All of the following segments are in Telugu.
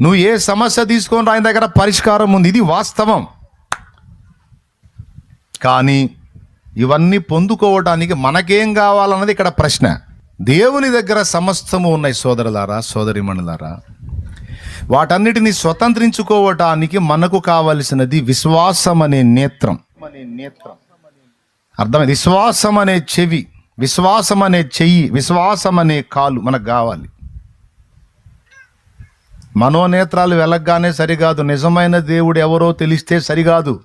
నువ్వు ఏ సమస్య తీసుకొని ఆయన దగ్గర పరిష్కారం ఉంది. ఇది వాస్తవం. కానీ ఇవన్నీ పొందుకోవటానికి మనకేం కావాలన్నది ఇక్కడ ప్రశ్న. దేవుని దగ్గర సమస్తము ఉన్నాయి సోదరులారా సోదరిమణులారా. వాటన్నిటిని స్వతంత్రించుకోవటానికి మనకు కావలసినది విశ్వాసం అనే నేత్రం. నేత్రం అర్థమైంది? విశ్వాసం అనే చెవి విశ్వాసం అనే చెయ్యి విశ్వాసం అనే కాలు మనకు కావాలి. మనోనేత్రాలు వెళ్ళగానే సరికాదు నిజమైన దేవుడు ఎవరో తెలిస్తే సరికాదు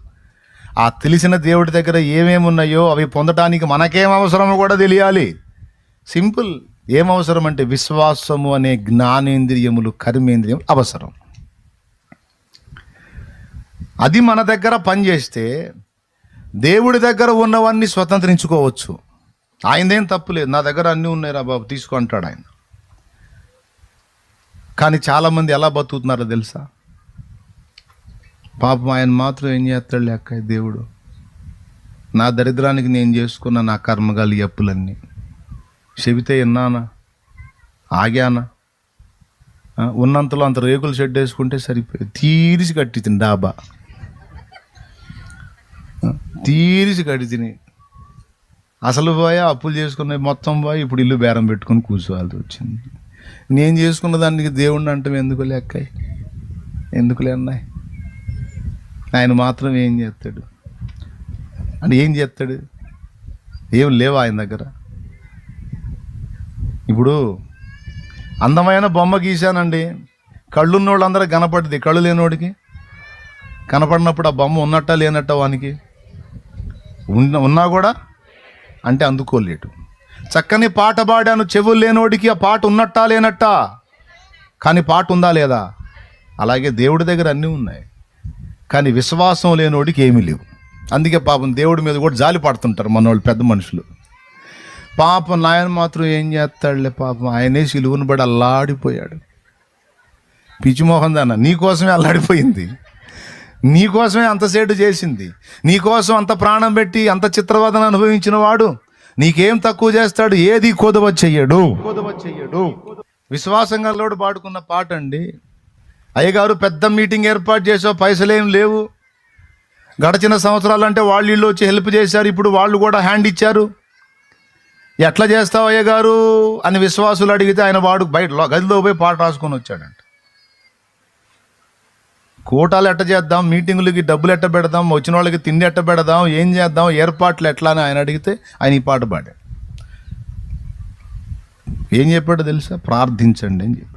ఆ తెలిసిన దేవుడి దగ్గర ఏమేమి ఉన్నాయో అవి పొందటానికి మనకేం అవసరమో కూడా తెలియాలి. సింపుల్. ఏం అవసరం అంటే విశ్వాసము అనే జ్ఞానేంద్రియములు కర్మేంద్రియం అవసరం. అది మన దగ్గర పనిచేస్తే దేవుడి దగ్గర ఉన్నవన్నీ స్వతంత్రించుకోవచ్చు. ఆయనదేం తప్పులేదు నా దగ్గర అన్నీ ఉన్నాయి రా బాబు తీసుకో అంటాడు ఆయన. కానీ చాలామంది ఎలా బతుకుతున్నారో తెలుసా? పాపం ఆయన మాత్రం ఏం చేస్తాడు లెక్క దేవుడు. నా దరిద్రానికి నేను చేసుకున్న నా కర్మగాలి అప్పులన్నీ. చెబితే విన్నానా? ఆగానా? ఉన్నంతలో అంత రేకులు షెడ్ వేసుకుంటే సరిపోయి తీరిసి కట్టి తిని డాబా. తీరిసి కట్టి తిని. అసలు పోయా అప్పులు చేసుకున్న మొత్తం పోయి ఇప్పుడు ఇల్లు బేరం పెట్టుకొని కూర్చోవాల్సి వచ్చింది. నేను చేసుకున్న దానికి దేవుణ్ణి అంటే ఎందుకు లెక్కాయి ఎందుకులే అన్నాయి ఆయన మాత్రం ఏం చేస్తాడు? అంటే ఏం చేస్తాడు? ఏం లేవా ఆయన దగ్గర. ఇప్పుడు అందమైన బొమ్మ గీశానండి. కళ్ళున్న వాళ్ళందరూ కనపడింది కళ్ళు లేనోడికి. కనపడినప్పుడు ఆ బొమ్మ ఉన్నట్ట లేనట్ట వానికి. ఉన్న ఉన్నా కూడా అంటే అందుకోలేడు. చక్కని పాట పాడాను చెవులు లేనోడికి ఆ పాట ఉన్నట్టా లేనట్టా? కానీ పాట ఉందా లేదా? అలాగే దేవుడి దగ్గర అన్నీ ఉన్నాయి. కానీ విశ్వాసం లేనోడికి ఏమీ లేవు. అందుకే పాపం దేవుడి మీద కూడా జాలి పడుతుంటారు మనోళ్ళు పెద్ద మనుషులు. పాపం నాయన మాత్రం ఏం చేస్తాడులే పాపం? ఆయనే సిలువును బడి అల్లాడిపోయాడు. పిచ్చిమోహన్ దాన్న నీకోసమే అల్లాడిపోయింది. నీకోసమే అంత సేటు చేసింది. నీకోసం అంత ప్రాణం పెట్టి అంత చిత్రవదన అనుభవించిన వాడు నీకేం తక్కువ చేస్తాడు? ఏది కొదవ చెయ్యడు? కొదవ చెయ్యడు విశ్వాసంగా లోడు పాడుకున్న పాట అండి. అయ్యగారు పెద్ద మీటింగ్ ఏర్పాటు చేసావు పైసలేం లేవు. గడచిన సంవత్సరాలు అంటే వాళ్ళు ఇల్లు వచ్చి హెల్ప్ చేశారు. ఇప్పుడు వాళ్ళు కూడా హ్యాండ్ ఇచ్చారు. ఎట్లా చేస్తావు అయ్యగారు? అని విశ్వాసులు అడిగితే ఆయన వాడు బయట గదిలో పోయి పాట రాసుకొని వచ్చాడంట. కూటాలు ఎట్ట చేద్దాం? మీటింగులకి డబ్బులు ఎట్ట పెడదాం? వచ్చిన వాళ్ళకి తిండి ఎట్ట పెడదాం? ఏం చేద్దాం? ఏర్పాట్లు ఎట్లా అని ఆయన అడిగితే ఆయన ఈ పాట పాడాడు. ఏం చెప్పాడో తెలుసా? ప్రార్థించండి అని చెప్పాడు.